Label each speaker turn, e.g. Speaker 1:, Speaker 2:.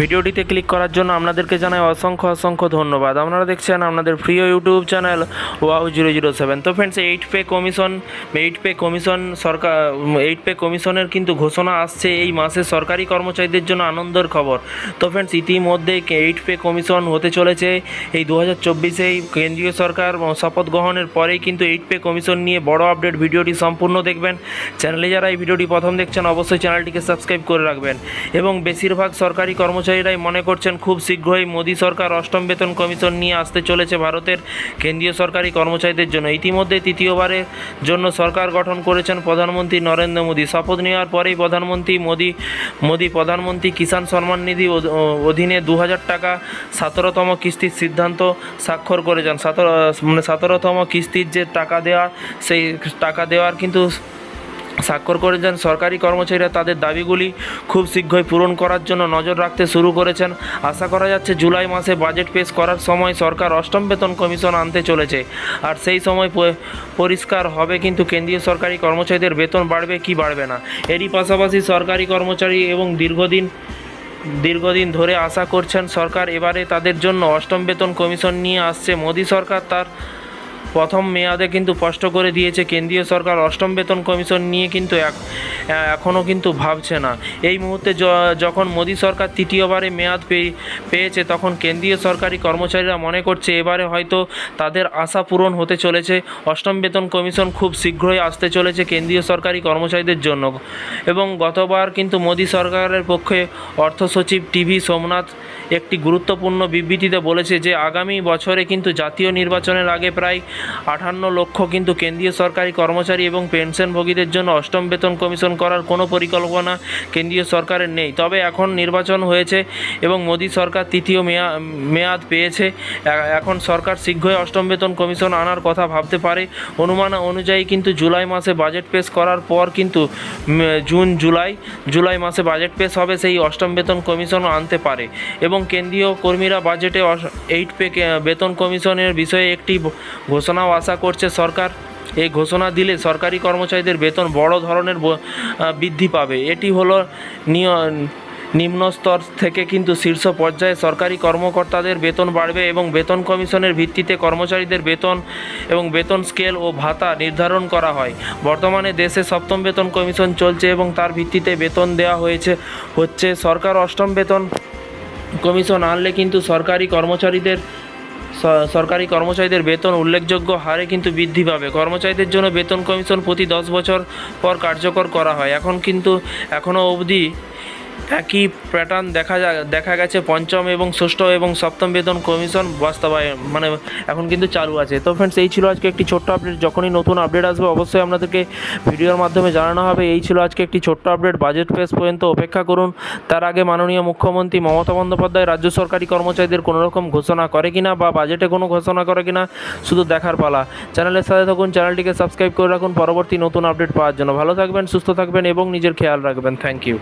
Speaker 1: ভিডিওটিতে ক্লিক করার জন্য আপনাদেরকে জানাই অসংখ্য অসংখ্য ধন্যবাদ। আপনারা দেখছেন আপনাদের প্রিয় YouTube channel wow zero zero seven. তো friends eight pay commission eight pay commission সরকার এইট পে কমিশনের কিন্তু ঘোষণা আসছে এই মাসে সরকারি কর্মচারীদের জন্য আনন্দের খবর। তো ফ্রেন্ডস ইতিমধ্যে এইট পে কমিশন হতে চলেছে। এই দু হাজার চব্বিশেই কেন্দ্রীয় সরকার শপথ গ্রহণের পরেই কিন্তু এইট পে কমিশন নিয়ে বড় আপডেট ভিডিওটি সম্পূর্ণ দেখবেন। চ্যানেলে যারা এই ভিডিওটি প্রথম দেখছেন, অবশ্যই চ্যানেলটিকে সাবস্ক্রাইব করে রাখবেন। এবং বেশিরভাগ সরকারি কর্মচারীরাই মনে করছেন খুব শীঘ্রই মোদী সরকার অষ্টম বেতন কমিশন নিয়ে আসতে চলেছে ভারতের কেন্দ্রীয় সরকারি কর্মচারীদের জন্য। ইতিমধ্যে তৃতীয়বারের জন্য সরকার গঠন করেছেন প্রধানমন্ত্রী নরেন্দ্র মোদী। শপথ নেওয়ার পরেই প্রধানমন্ত্রী মোদী মোদী প্রধানমন্ত্রী কিষাণ সম্মান নিধি অধীনে দু হাজার টাকা সতেরোতম কিস্তির সিদ্ধান্ত স্বাক্ষর করেছেন। সতেরো মানে সতেরোতম কিস্তির যে টাকা দেওয়া, সেই টাকা দেওয়ার কিন্তু স্বাক্ষর করেছেন। সরকারি কর্মচারীরা তাদের দাবিগুলি খুব শীঘ্রই পূরণ করার জন্য নজর রাখতে শুরু করেছেন। আশা করা যাচ্ছে জুলাই মাসে বাজেট পেশ করার সময় সরকার অষ্টম বেতন কমিশন আনতে চলেছে। আর সেই সময় পরিষ্কার হবে কিন্তু কেন্দ্রীয় সরকারি কর্মচারীদের বেতন বাড়বে কি বাড়বে না। এরই পাশাপাশি সরকারি কর্মচারী এবং দীর্ঘদিন দীর্ঘদিন ধরে আশা করছেন সরকার এবারে তাদের জন্য অষ্টম বেতন কমিশন নিয়ে আসছে। মোদী সরকার তার প্রথম মেয়াদে কিন্তু স্পষ্ট করে দিয়েছে, কেন্দ্রীয় সরকার অষ্টম বেতন কমিশন নিয়ে কিন্তু এখনও কিন্তু ভাবছে না। এই মুহূর্তে যখন মোদী সরকার তৃতীয়বারে মেয়াদ পেয়ে- পেয়েছে, তখন কেন্দ্রীয় সরকারি কর্মচারীরা মনে করছে এবারে হয়তো তাদের আশা পূরণ হতে চলেছে। অষ্টম বেতন কমিশন খুব শীঘ্রই আসতে চলেছে কেন্দ্রীয় সরকারি কর্মচারীদের জন্য। এবং গতবার কিন্তু মোদী সরকারের পক্ষে অর্থ সচিব টিভি সোমনাথ একটি গুরুত্বপূর্ণ বিবৃতিতে বলেছে যে, আগামী বছরে কিন্তু জাতীয় নির্বাচনের আগে প্রায় আটান্ন লক্ষ কিন্তু কেন্দ্রীয় সরকারি কর্মচারী এবং পেনশনভোগীদের জন্য অষ্টম বেতন কমিশন করার কোনো পরিকল্পনা কেন্দ্রীয় সরকারের নেই। তবে এখন নির্বাচন হয়েছে এবং মোদী সরকার তৃতীয় মেয়া, মেয়াদ পেয়েছে। এখন সরকার শীঘ্রই অষ্টম বেতন কমিশন আনার কথা ভাবতে পারে। অনুমান অনুযায়ী কিন্তু জুলাই মাসে বাজেট পেশ করার পর কিন্তু জুন, জুলাই জুলাই মাসে বাজেট পেশ হবে সেই অষ্টম বেতন কমিশন আনতে পারে। এবং কেন্দ্রীয় কর্মীরা বাজেটে এইট পে বেতন কমিশনের বিষয়ে একটি ব- ঘোষণাও আশা করছে সরকার। এই ঘোষণা দিলে সরকারি কর্মচারীদের বেতন বড় ধরনের বৃদ্ধি পাবে। এটি হলো নিম্ন স্তর থেকে কিন্তু শীর্ষ পর্যায়ে সরকারি কর্মকর্তাদের বেতন বাড়বে এবং বেতন কমিশনের ভিত্তিতে কর্মচারীদের বেতন এবং বেতন স্কেল ও ভাতা নির্ধারণ করা হয়। বর্তমানে দেশে সপ্তম বেতন কমিশন চলছে এবং তার ভিত্তিতে বেতন দেওয়া হয়েছে, হচ্ছে সরকার অষ্টম বেতন কমিশন আনলে কিন্তু সরকারি কর্মচারীদের সরকারি কর্মচারীদের বেতন উল্লেখযোগ্য হারে কিন্তু বৃদ্ধি পাবে। কর্মচারীদের জন্য বেতন কমিশন প্রতি দশ বছর পর কার্যকর করা হয়। এখন কিন্তু এখনও অবধি একই প্যাটার্ন দেখা দেখা গেছে পঞ্চম এবং ষষ্ঠ এবং সপ্তম বেতন কমিশন বাস্তবায়ন মানে এখন কিন্তু চালু আছে। তো ফ্রেন্ডস এই ছিল আজকে একটি ছোট্ট আপডেট যখনই নতুন আপডেট আসবে, অবশ্যই আপনাদেরকে ভিডিওর মাধ্যমে জানানো হবে। এই ছিল আজকে একটি ছোট্ট আপডেট বাজেট পেশ পর্যন্ত অপেক্ষা করুন। তার আগে মাননীয় মুখ্যমন্ত্রী মমতা বন্দ্যোপাধ্যায় রাজ্য সরকারি কর্মচারীদের কোনো রকম ঘোষণা করে কিনা বা বাজেটে কোনো ঘোষণা করে কিনা, শুধু দেখার পালা। চ্যানেলের সাথে থাকুন চ্যানেলটিকে সাবস্ক্রাইব করে রাখুন। পরবর্তী নতুন আপডেট পাওয়ার জন্য। ভালো থাকবেন, সুস্থ থাকবেন এবং নিজের খেয়াল রাখবেন। Thank you